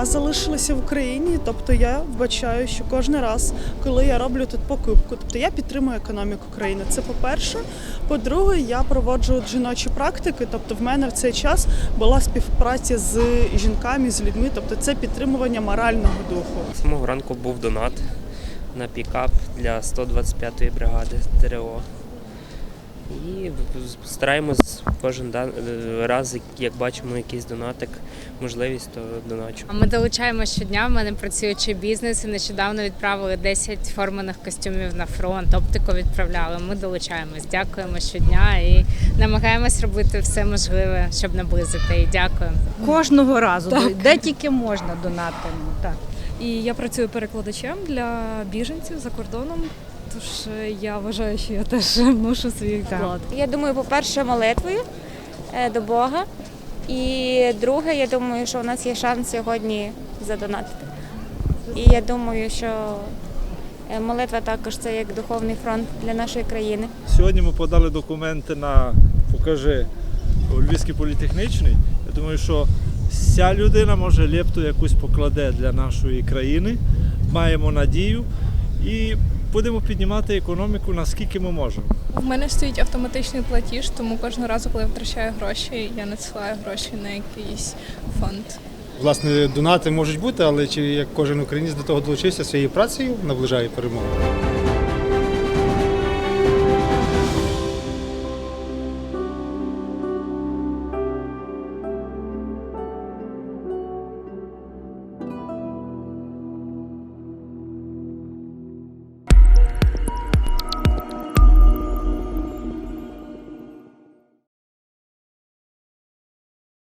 я залишилася в Україні, тобто я вбачаю, що кожен раз, коли я роблю тут покупку, тобто я підтримую економіку країни. Це по-перше. По-друге, я проводжу жіночі практики, тобто в мене в цей час була співпраця з жінками, з людьми, тобто це підтримування морального духу. Самого ранку був донат на пікап для 125-ї бригади ТРО. І стараємось кожен раз, як бачимо якийсь донатик, можливість, то доначу. Ми долучаємо щодня. В мене працюючий бізнес і нещодавно відправили 10 форманих костюмів на фронт. Оптику відправляли. Ми долучаємось. Дякуємо щодня і намагаємось робити все можливе, щоб наблизити. І дякую. Кожного разу, де тільки можна донатимо. Так. І я працюю перекладачем для біженців за кордоном. Тож е, я вважаю, що я теж вношу свій вклад. Я думаю, по-перше, молитвою е, до Бога. І друге, я думаю, що у нас є шанс сьогодні задонатити. І я думаю, що е, молитва також це як духовний фронт для нашої країни. Сьогодні ми подали документи на покажи у Львівський політехнічний. Я думаю, що ця людина може лепту якусь покладе для нашої країни. Маємо надію і будемо піднімати економіку наскільки ми можемо. В мене стоїть автоматичний платіж, тому кожного разу, коли я втрачаю гроші, я надсилаю гроші на якийсь фонд. Власне, донати можуть бути, але чи як кожен українець до того долучився своєю працею, наближає перемогу.